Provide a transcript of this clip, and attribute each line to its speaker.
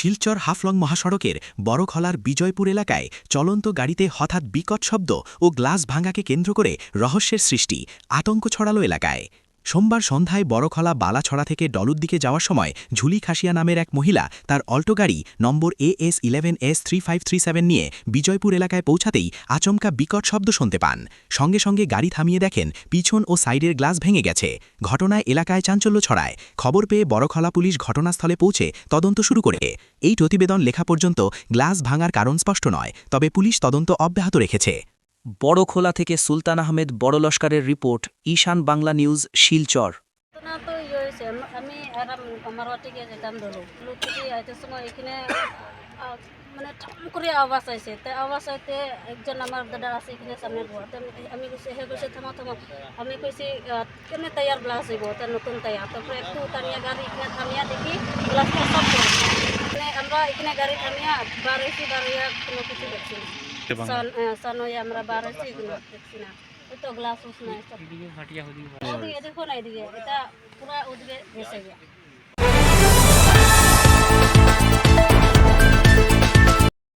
Speaker 1: শিলচর হাফলং মহাসড়কের বড়খলার বিজয়পুর এলাকায় চলন্ত গাড়িতে হঠাৎ বিকট শব্দ ও গ্লাস ভাঙাকে কেন্দ্র করে রহস্যের সৃষ্টি, আতঙ্ক ছড়ালো এলাকায়। সোমবার সন্ধ্যায় বড়খলা বালাছড়া থেকে ডলুর দিকে যাওয়ার সময় ঝুলি খাসিয়া নামের এক মহিলা তার অল্টো গাড়ি number A S eleven S three five three seven নিয়ে বিজয়পুর এলাকায় পৌঁছাতেই আচমকা বিকট শব্দ শুনতে পান। সঙ্গে সঙ্গে গাড়ি থামিয়ে দেখেন পিছন ও সাইডের গ্লাস ভেঙে গেছে। ঘটনায় এলাকায় চাঞ্চল্য ছড়ায়। খবর পেয়ে বড়খলা পুলিশ ঘটনাস্থলে পৌঁছে তদন্ত শুরু করে। এই প্রতিবেদন লেখা পর্যন্ত গ্লাস ভাঙার কারণ স্পষ্ট নয়, তবে পুলিশ তদন্ত অব্যাহত রেখেছে।
Speaker 2: বড়খোলা থেকে সুলতান আহমেদ বড় লস্করের রিপোর্ট ঈশান বাংলা নিউজ শিলচর।
Speaker 3: আম- আমার যেতাম ধরো। লুকিটি আইতে সময় এখানে মানে ঠাম করে আওয়াজ আইছে। তা আওয়াজ আইতে একজন আমার দাদা আছে এখানে সামনে আমি- কইছি হে কইছে থামা থামা। আমি আহ, কেনে টায়ার ব্লাস হইব? তা নতুন টায়ার তারপরে একটু টানিয়া গাড়ি এখানে থামিয়া দেখি গ্লাসটা সব মানে আমরা এখানে গাড়ি থামিয়া বার হয়েছি কোনো কিছু দেখছি না পান আহ, সান হয়ে আমরা বার হয়েছি কোনো দেখছি না। ওই তো গ্লাস উস নাই সব এদিকে দেখো না এদিকে। এটা পুরা ওদিকে ভেসে গিয়া।